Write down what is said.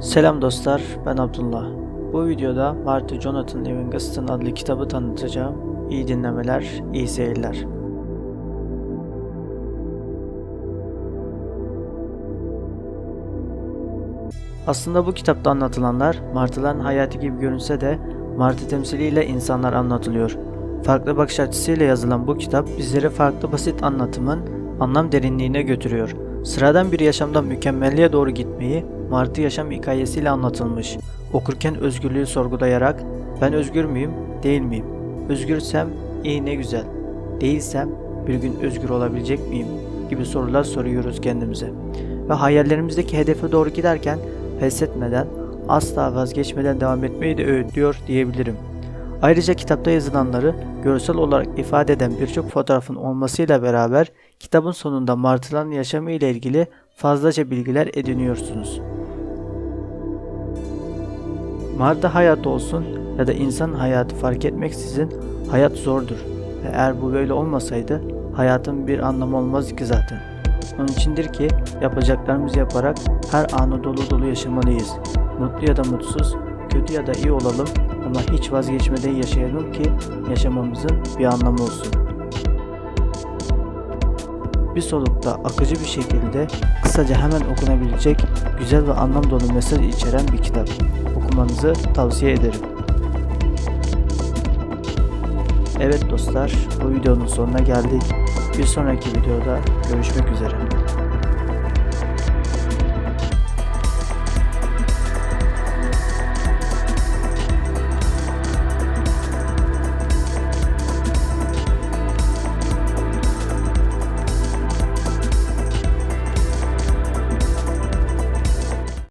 Selam dostlar, ben Abdullah. Bu videoda Marty Jonathan Livingston adlı kitabı tanıtacağım. İyi dinlemeler, iyi seyirler. Aslında bu kitapta anlatılanlar martıların hayatı gibi görünse de martı temsiliyle insanlar anlatılıyor. Farklı bakış açısıyla yazılan bu kitap bizleri farklı basit anlatımın anlam derinliğine götürüyor. Sıradan bir yaşamdan mükemmelliğe doğru gitmeyi martı yaşam hikayesiyle anlatılmış. Okurken özgürlüğü sorgulayarak ben özgür müyüm, değil miyim? Özgürsem iyi ne güzel. Değilsem bir gün özgür olabilecek miyim? gibi sorular soruyoruz kendimize. Ve hayallerimizdeki hedefe doğru giderken pes etmeden, asla vazgeçmeden devam etmeyi de öğütlüyor diyebilirim. Ayrıca kitapta yazılanları görsel olarak ifade eden birçok fotoğrafın olmasıyla beraber kitabın sonunda martıların yaşamı ile ilgili fazlaca bilgiler ediniyorsunuz. Martı hayat olsun ya da insan hayatı fark etmeksizin hayat zordur. Ve eğer bu böyle olmasaydı hayatın bir anlamı olmazdı ki zaten. Onun içindir ki yapacaklarımızı yaparak her anı dolu dolu yaşamalıyız. Mutlu ya da mutsuz, kötü ya da iyi olalım ama hiç vazgeçmeden yaşayalım ki yaşamamızın bir anlamı olsun. Bir solukta akıcı bir şekilde kısaca hemen okunabilecek güzel ve anlam dolu mesaj içeren bir kitap. Okumanızı tavsiye ederim. Evet dostlar, bu videonun sonuna geldik. Bir sonraki videoda görüşmek üzere.